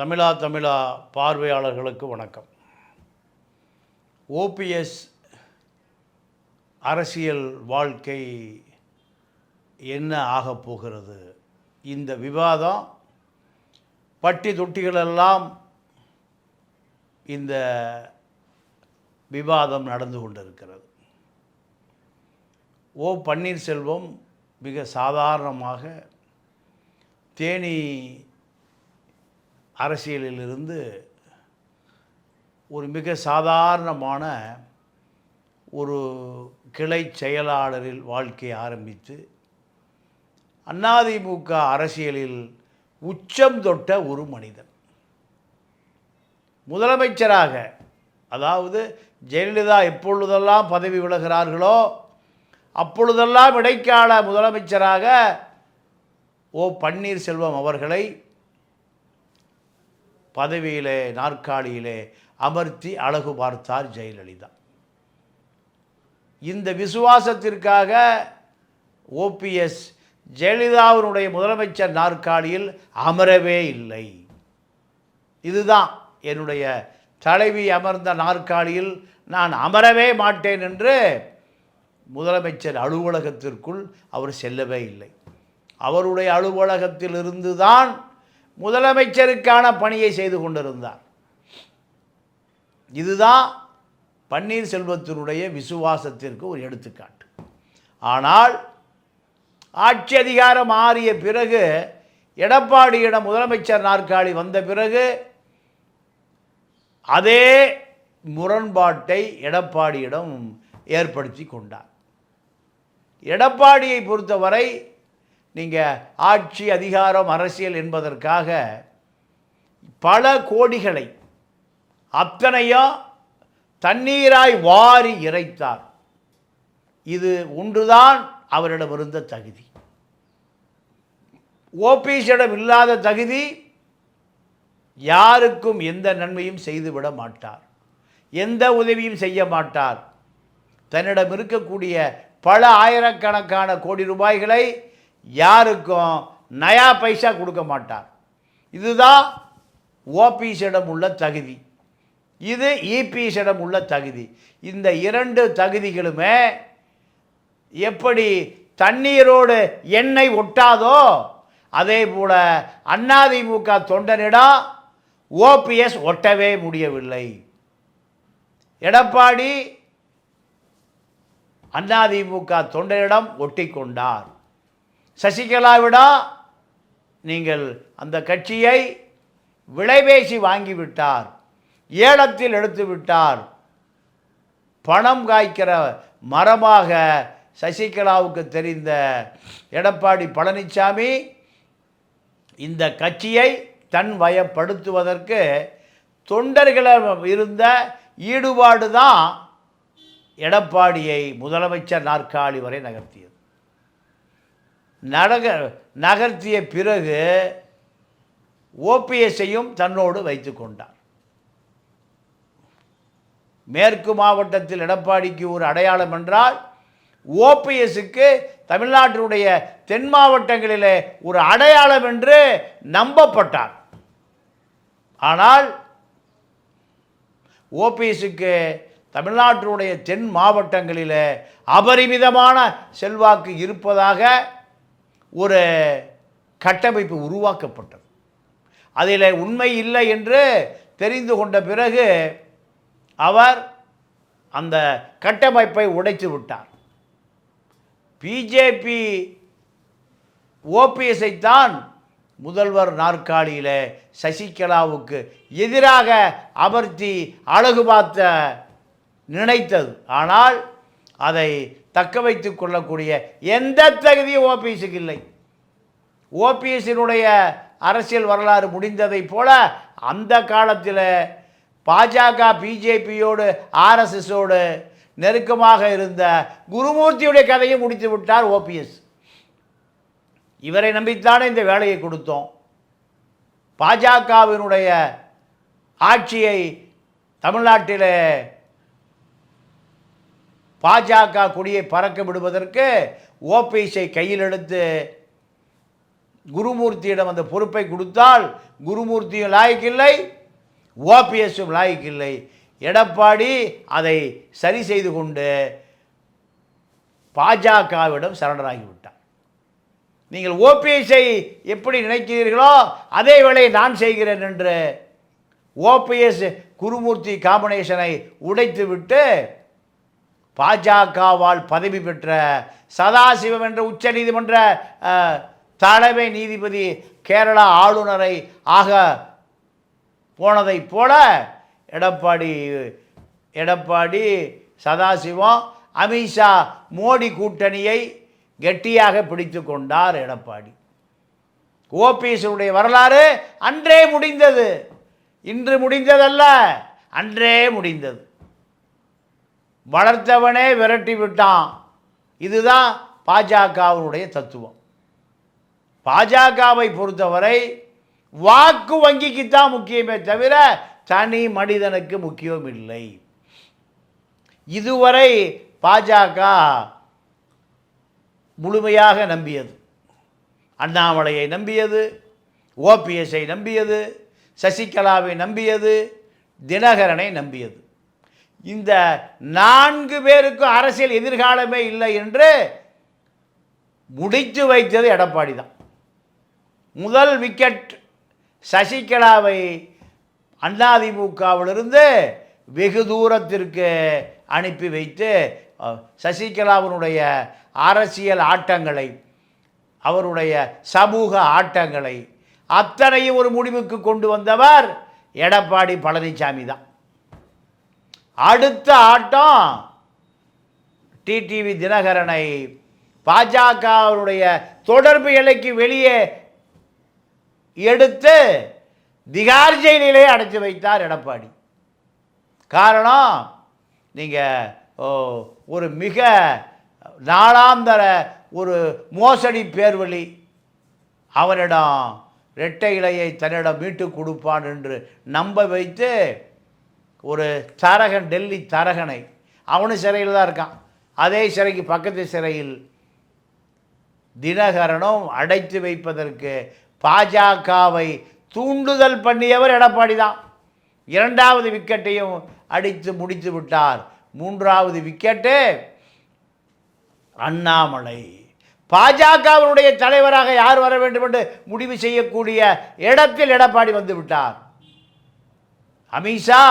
தமிழா தமிழா பார்வையாளர்களுக்கு வணக்கம். ஓபிஎஸ் அரசியல் வாழ்க்கை என்ன ஆகப் போகிறது? இந்த விவாதம் பட்டி தொட்டிகளெல்லாம் இந்த விவாதம் நடந்து கொண்டிருக்கிறது. ஓ பன்னீர்செல்வம் மிக சாதாரணமாக தேனி அரசியலிலிருந்து ஒரு மிக சாதாரணமான ஒரு கிளை செயலாளரில் வாழ்க்கையை ஆரம்பித்து அதிமுக அரசியலில் உச்சம் தொட்ட ஒரு மனிதன். முதலமைச்சராக அதாவது ஜெயலலிதா எப்பொழுதெல்லாம் பதவி விலகிறார்களோ அப்பொழுதெல்லாம் இடைக்கால முதலமைச்சராக ஓ பன்னீர்செல்வம் அவர்களை பதவியிலே நாற்காலியிலே அமர்த்தி அழகு பார்த்தார் ஜெயலலிதா. இந்த விசுவாசத்திற்காக ஓபிஎஸ் ஜெயலலிதாவினுடைய முதலமைச்சர் நாற்காலியில் அமரவே இல்லை. இதுதான் என்னுடைய தலைவி அமர்ந்த நாற்காலியில் நான் அமரவே மாட்டேன் என்று முதலமைச்சர் அலுவலகத்திற்குள் அவர் செல்லவே இல்லை. அவருடைய அலுவலகத்திலிருந்து தான் முதலமைச்சருக்கான பணியை செய்து கொண்டிருந்தார் இதுதான் பன்னீர்செல்வத்தினுடைய விசுவாசத்திற்கு ஒரு எடுத்துக்காட்டு. ஆனால் ஆட்சி அதிகாரம் மாறிய பிறகு எடப்பாடியிடம் முதலமைச்சர் நாற்காலி வந்த பிறகு அதே முரண்பாட்டை எடப்பாடியிடம் ஏற்படுத்தி கொண்டார். எடப்பாடியை பொறுத்தவரை நீங்கள் ஆட்சி அதிகாரம் அரசியல் என்பதற்காக பல கோடிகளை அத்தனையும் தண்ணீராய் வாரி இறைத்தார். இது ஒன்றுதான் அவரிடம் இருந்த தகுதி. ஓபிஎஸிடம் இல்லாத தகுதி யாருக்கும் எந்த நன்மையும் செய்துவிட மாட்டார். எந்த உதவியும் செய்ய மாட்டார். தன்னிடம் இருக்கக்கூடிய பல ஆயிரக்கணக்கான கோடி ரூபாய்களை யாருக்கும் நயா பைசா கொடுக்க மாட்டார். இதுதான் ஓபிஎஸிடம் உள்ள தகுதி. இது இபிஎஸிடம் உள்ள தகுதி. இந்த இரண்டு தகுதிகளுமே எப்படி தண்ணீரோடு எண்ணெய் ஒட்டாதோ அதே போல அதிமுக தொண்டனிடம் ஓபிஎஸ் ஒட்டவே முடியவில்லை. எடப்பாடி அதிமுக தொண்டரிடம் ஒட்டி கொண்டார் சசிகலாவிடா நீங்கள் அந்த கட்சியை விலைபேசி வாங்கிவிட்டார் ஏலத்தில் எடுத்துவிட்டார். பணம் காய்க்கிற மரமாக சசிகலாவுக்கு தெரிந்த எடப்பாடி பழனிசாமி இந்த கட்சியை தன் வயப்படுத்துவதற்கு தொண்டர்களிடம் இருந்த ஈடுபாடு தான் எடப்பாடியை முதலமைச்சர் நாற்காலி வரை நகர்த்தியது. நடக நகர்த்திய பிறகு ஓபிஎஸ்ஸையும் தன்னோடு வைத்து கொண்டார். மேற்கு மாவட்டத்தில் எடப்பாடிக்கு ஒரு அடையாளம் என்றால் ஓபிஎஸ்க்கு தமிழ்நாட்டினுடைய தென் மாவட்டங்களிலே ஒரு அடையாளம் என்று நம்பப்பட்டார். ஆனால் ஓபிஎஸ்க்கு தமிழ்நாட்டினுடைய தென் மாவட்டங்களில் அபரிமிதமான செல்வாக்கு இருப்பதாக ஒரு கட்டமைப்பு உருவாக்கப்பட்டது. அதில் உண்மை இல்லை என்று தெரிந்து கொண்ட பிறகு அவர் அந்த கட்டமைப்பை உடைத்து விட்டார். பிஜேபி ஓபிஎஸ்ஐ தான் முதல்வர் நாற்காலியில் சசிகலாவுக்கு எதிராக அமர்த்தி அழகு பார்த்த நினைத்தது. ஆனால் அதை தக்க வைத்து கொள்ளக்கூடிய எந்த தகுதியும் ஓபிஎஸ்க்கு இல்லை. ஓபிஎஸ்ஸினுடைய அரசியல் வரலாறு முடிந்ததைப் போல அந்த காலத்தில் பாஜக பிஜேபியோடு ஆர்எஸ்எஸோடு நெருக்கமாக இருந்த குருமூர்த்தியுடைய கதையை முடித்து விட்டார் ஓபிஎஸ் இவரை நம்பித்தானே இந்த வேலையை கொடுத்தோம். பாஜகவினுடைய ஆட்சியை தமிழ்நாட்டில் பாஜக கொடியை பறக்க விடுவதற்கு ஓபிஎஸ்ஐ கையில் எடுத்து குருமூர்த்தியிடம் அந்த பொறுப்பை கொடுத்தால் குருமூர்த்தியும் லாய்க்கில்லை ஓபிஎஸும் லாய்க்கில்லை. எடப்பாடி அதை சரி செய்து கொண்டு பாஜகவிடம் சரணராகிவிட்டார் நீங்கள் ஓபிஎஸ்ஐ எப்படி நினைக்கிறீர்களோ அதே வேளை நான் செய்கிறேன் என்று ஓபிஎஸ் குருமூர்த்தி காம்பினேஷனை உடைத்துவிட்டு பாஜகவால் பதவி பெற்ற சதாசிவம் என்ற உச்சநீதிமன்ற நீதிமன்ற தலைமை நீதிபதி கேரளா ஆளுநரை ஆக போனதைப் போல எடப்பாடி எடப்பாடி சதாசிவம் அமித்ஷா மோடி கூட்டணியை கெட்டியாக பிடித்து கொண்டார் எடப்பாடி. ஓபிஎஸ்னுடைய வரலாறு அன்றே முடிந்தது. இன்று முடிந்ததல்ல அன்றே முடிந்தது. வளர்த்தவனே விரட்டி விட்டான். இதுதான் பாஜகவினுடைய தத்துவம். பாஜகவை பொறுத்தவரை வாக்கு வங்கிக்குத்தான் முக்கியமே தவிர தனி மனிதனுக்கு முக்கியம் இல்லை. இதுவரை பாஜக முழுமையாக நம்பியது. அண்ணாமலையை நம்பியது ஓபிஎஸ்ஐ நம்பியது சசிகலாவை நம்பியது தினகரனை நம்பியது. இந்த நான்கு பேருக்கும் அரசியல் எதிர்காலமே இல்லை என்று முடித்து வைத்தது எடப்பாடி தான். முதல் விக்கெட் சசிகலாவை அதிமுகவிலிருந்து வெகு தூரத்திற்கு அனுப்பி வைத்து சசிகலாவினுடைய அரசியல் ஆட்டங்களை அவருடைய சமூக ஆட்டங்களை அத்தனையும் ஒரு முடிவுக்கு கொண்டு வந்தவர் எடப்பாடி பழனிசாமி தான். அடுத்த ஆட்டம் டிடிவி தினகரனை பாஜகவினுடைய தொடர்பு எல்லைக்கு வெளியே எடுத்து திகார் ஜெயிலிலே அடைச்சி வைத்தார் எடப்பாடி. காரணம் நீங்கள் ஒரு மிக நாளாந்தர ஒரு மோசடி பேர்வழி. அவரிடம் இரட்டை இலையை தன்னிடம் மீட்டு கொடுப்பான் என்று நம்ப வைத்து ஒரு தரகன் டெல்லி தரகனை. அவனும் சிறையில் தான் இருக்கான். அதே சிறைக்கு பக்கத்து சிறையில் தினகரனும் அடைத்து வைப்பதற்கு பாஜகவை தூண்டுதல் பண்ணியவர் எடப்பாடி தான். இரண்டாவது விக்கெட்டையும் அடித்து முடித்து விட்டார். மூன்றாவது விக்கெட்டு அண்ணாமலை. பாஜகவினுடைய தலைவராக யார் வர வேண்டும் என்று முடிவு செய்யக்கூடிய இடத்தில் எடப்பாடி வந்து விட்டார். அமித்ஷா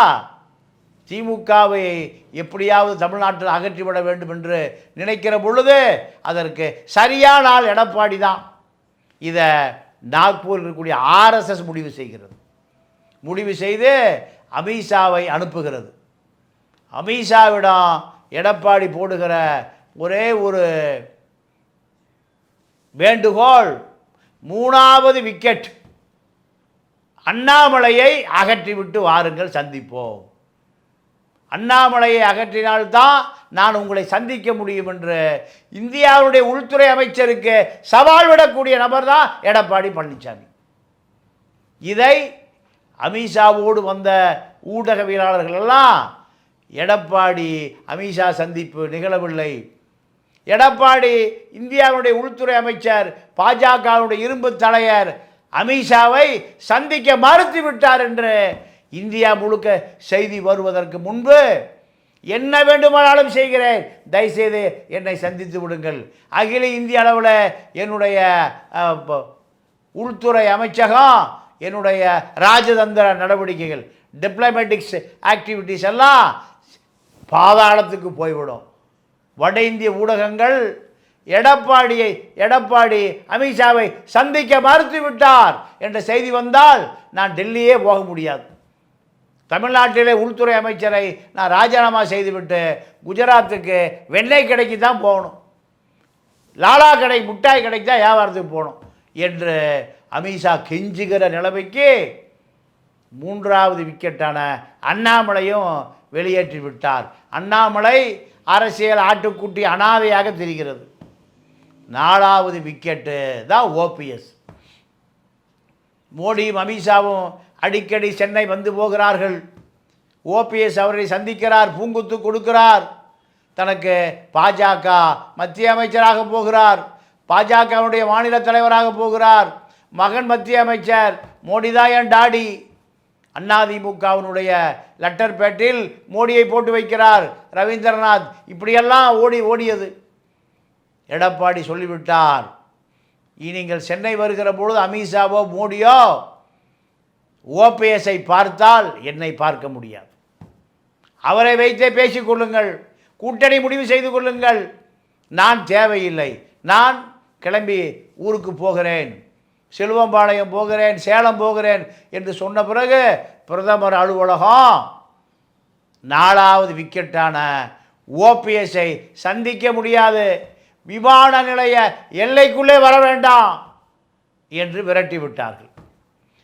திமுகவை எப்படியாவது தமிழ்நாட்டில் அகற்றிவிட வேண்டும் என்று நினைக்கிற பொழுது அதற்கு சரியான ஆள் எடப்பாடி தான். இதை நாக்பூரில் இருக்கக்கூடிய ஆர்எஸ்எஸ் முடிவு செய்கிறது. முடிவு செய்து அமித்ஷாவை அனுப்புகிறது. அமித்ஷாவிடம் எடப்பாடி போடுகிற ஒரே ஒரு வேண்டுகோள் மூணாவது விக்கெட். அண்ணாமலையை அகற்றிவிட்டு வாருங்கள் சந்திப்போம். அண்ணாமலையை அகற்றினால்தான் நான் உங்களை சந்திக்க முடியும் என்று. இந்தியாவுடைய உள்துறை அமைச்சருக்கு சவால் விடக்கூடிய நபர் தான் எடப்பாடி பழனிசாமி. இதை அமித்ஷாவோடு வந்த ஊடகவியலாளர்களெல்லாம் எடப்பாடி அமித்ஷா சந்திப்பு நிகழவில்லை. எடப்பாடி இந்தியாவுடைய உள்துறை அமைச்சர் பாஜகவுடைய இரும்பு தலைவர் அமித்ஷாவை சந்திக்க மறுத்து விட்டார் என்று இந்தியா முழுக்க செய்தி வருவதற்கு முன்பு என்ன வேண்டுமானாலும் செய்கிறேன். தயவுசெய்து என்னை சந்தித்து விடுங்கள். அகில இந்திய அளவில் என்னுடைய உள்துறை அமைச்சகம் என்னுடைய ராஜதந்திர நடவடிக்கைகள் டிப்ளமேட்டிக்ஸ் ஆக்டிவிட்டீஸ் எல்லாம் பாதாளத்துக்கு போய்விடும். வட இந்திய ஊடகங்கள் எடப்பாடியை எடப்பாடி அமித்ஷாவை சந்திக்க மறுத்து விட்டார் என்ற செய்தி வந்தால் நான் டெல்லியே போக முடியாது. தமிழ்நாட்டிலே உள்துறை அமைச்சரை நான் ராஜினாமா செய்துவிட்டு குஜராத்துக்கு வெண்ணெய் கடைக்கு தான் போகணும். லாலா கடை முட்டாய் கடைக்கு தான் வியாபாரத்துக்கு போகணும் என்று அமித்ஷா கெஞ்சுகிற நிலைமைக்கு மூன்றாவது விக்கெட்டான அண்ணாமலையும் வெளியேற்றி விட்டார். அண்ணாமலை அரசியல் ஆட்டுக்குட்டி அனாதையாக தெரிகிறது. நாலாவது விக்கெட்டு தான் ஓபிஎஸ் மோடியும் அமித்ஷாவும் அடிக்கடி சென்னை வந்து போகிறார்கள். ஓபிஎஸ் அவரை சந்திக்கிறார் பூங்குத்து கொடுக்கிறார். தனக்கு பாஜக மத்திய அமைச்சராக போகிறார். பாஜகவுடைய மாநில தலைவராக போகிறார். மகன் மத்திய அமைச்சர் மோடிதான் என் டாடி. அதிமுகவினுடைய லெட்டர் பேட்டில் மோடியை போட்டு வைக்கிறார் ரவீந்திரநாத். இப்படியெல்லாம் ஓடி ஓடியது. எடப்பாடி சொல்லிவிட்டார். இனி நீங்கள் சென்னை வருகிற பொழுது அமித்ஷாவோ மோடியோ ஓபிஎஸ்ஐ பார்த்தால் என்னை பார்க்க முடியாது. அவரை வைத்தே பேசிக்கொள்ளுங்கள் கூட்டணி முடிவு செய்து கொள்ளுங்கள். நான் தேவையில்லை. நான் கிளம்பி ஊருக்கு போகிறேன். செல்வம்பாளையம் போகிறேன் சேலம் போகிறேன் என்று சொன்ன பிறகு பிரதமர் அலுவலகம் நாலாவது விக்கெட்டான ஓபிஎஸ்ஐ சந்திக்க முடியாது. விமான நிலைய எல்லைக்குள்ளே வர வேண்டாம் என்று விரட்டி விட்டார்கள்.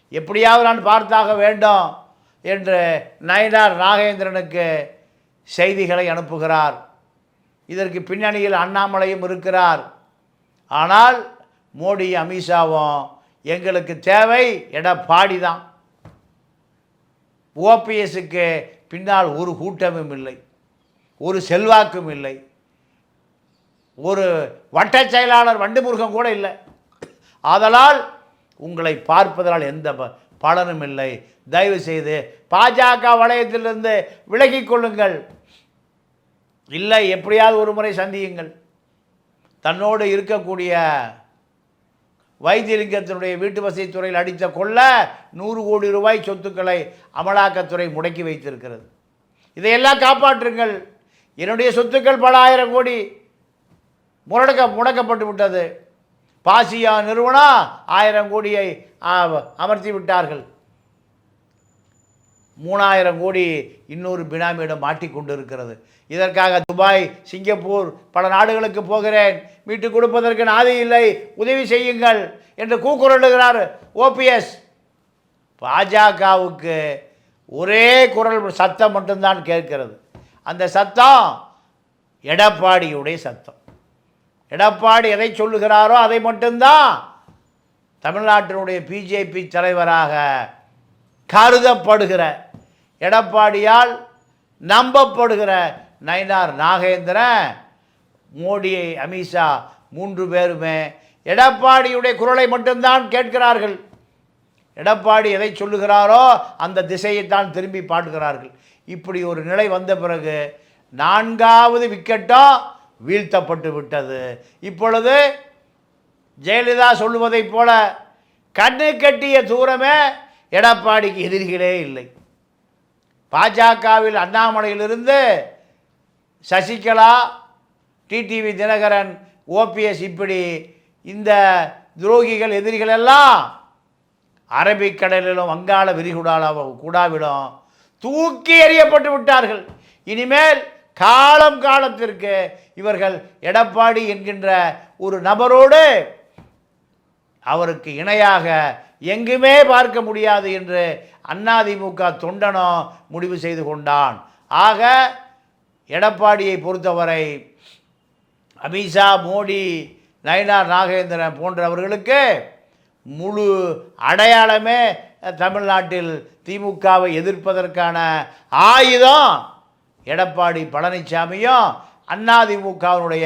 எப்படியாவது நான் பார்த்தாக வேண்டும் என்று நயனார் நாகேந்திரனுக்கு செய்திகளை அனுப்புகிறார். இதற்கு பின்னணியில் அண்ணாமலையும் இருக்கிறார். ஆனால் மோடி அமித்ஷாவும் எங்களுக்கு தேவை எடப்பாடி தான் ஓபிஎஸ்க்கு பின்னால் ஒரு கூட்டமும் இல்லை. ஒரு செல்வாக்கும் இல்லை. ஒரு வட்டச் செயலாளர் வண்டுமுருகன் கூட இல்லை. ஆதலால் உங்களை பார்ப்பதனால் எந்த ப- பலனும் இல்லை. தயவு செய்து பாஜக வளையத்திலிருந்து விலகி கொள்ளுங்கள். இல்லை எப்படியாவது ஒரு முறை சந்தியுங்கள். தன்னோடு இருக்கக்கூடிய வைத்தியலிங்கத்தினுடைய வீட்டு வசதி துறையில் அடித்த கொள்ள நூறு கோடி ரூபாய் சொத்துக்களை அமலாக்கத்துறை முடக்கி வைத்திருக்கிறது. இதையெல்லாம் காப்பாற்றுங்கள். என்னுடைய சொத்துக்கள் பல ஆயிரம் கோடி முடக்க முடக்கப்பட்டு விட்டது. பாசியா நிறுவனம் ஆயிரம் கோடியை அமர்த்தி விட்டார்கள். மூணாயிரம் கோடி இன்னொரு பினாமியிடம் மாட்டிக்கொண்டு இருக்கிறது இதற்காக துபாய் சிங்கப்பூர் பல நாடுகளுக்கு போகிறேன். மீட்டு கொடுப்பதற்கு நாதி இல்லை. உதவி செய்யுங்கள் என்று கூக்குரலுகிறார் ஓபிஎஸ். பாஜகவுக்கு ஒரே குரல் சத்தம் மட்டும்தான் கேட்கிறது. அந்த சத்தம் எடப்பாடியுடைய சத்தம். எடப்பாடி எதை சொல்லுகிறாரோ அதை மட்டும்தான் தமிழ்நாட்டினுடைய பிஜேபி தலைவராக கருதப்படுகிற எடப்பாடியால் நம்பப்படுகிற நயினார் நாகேந்திரன் மோடியை அமித்ஷா மூன்று பேருமே எடப்பாடியுடைய குரலை மட்டும்தான் கேட்கிறார்கள். எடப்பாடி எதை சொல்லுகிறாரோ அந்த திசையைத்தான் திரும்பி பாடுகிறார்கள். இப்படி ஒரு நிலை வந்த பிறகு நான்காவது விக்கெட்டோ வீழ்த்தப்பட்டு விட்டது. இப்பொழுது ஜெயலலிதா சொல்லுவதைப் போல கண்ணு கட்டிய தூரமே எடப்பாடிக்கு எதிரிகளே இல்லை. பாஜகவில் அண்ணாமலையிலிருந்து சசிகலா டிடிவி தினகரன் ஓபிஎஸ் இப்படி இந்த துரோகிகள் எதிரிகள் எல்லாம் அரபிக்கடலிலும் வங்காள விரிகுடால குடாவிலும் தூக்கி எறியப்பட்டு விட்டார்கள். இனிமேல் காலம் காலத்திற்கு இவர்கள் எடப்பாடி என்கின்ற ஒரு நபரோடு அவருக்கு இணையாக எங்குமே பார்க்க முடியாது என்று அதிமுக தொண்டனோ முடிவு செய்து கொண்டான். ஆக எடப்பாடியை பொறுத்தவரை அமித்ஷா மோடி நயினார் நாகேந்திரன் போன்றவர்களுக்கு முழு அடையாளமே தமிழ்நாட்டில் திமுகவை எதிர்ப்பதற்கான ஆயுதம். எடப்பாடி பழனிசாமியும் அதிமுகவினுடைய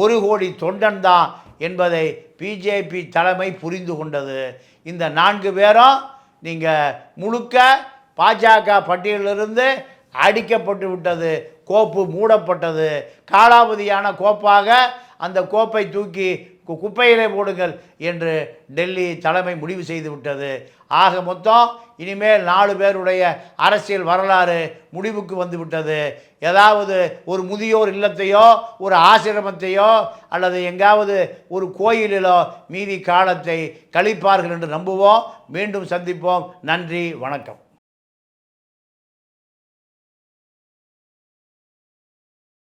ஒரு கோடி தொண்டன் தான் என்பதை பிஜேபி தலைமை புரிந்து கொண்டது. இந்த நான்கு பேரும் நீங்கள் முழுக்க பாஜக பட்டியலிலிருந்து அடிக்கப்பட்டு விட்டது கோப்பு மூடப்பட்டது. காலாவதியான கோப்பாக அந்த கோப்பை தூக்கி கு- குப்பையிலே போடுங்கள் என்று டெல்லி தலைமை முடிவு செய்து விட்டது. ஆக மொத்தம் இனிமேல் நாலு பேருடைய அரசியல் வரலாறு முடிவுக்கு வந்து விட்டது. ஏதாவது ஒரு முதியோர் இல்லத்தையோ ஒரு ஆசிரமத்தையோ அல்லது எங்காவது ஒரு கோயிலிலோ மீதி காலத்தை கழிப்பார்கள் என்று நம்புவோம். மீண்டும் சந்திப்போம். நன்றி வணக்கம்.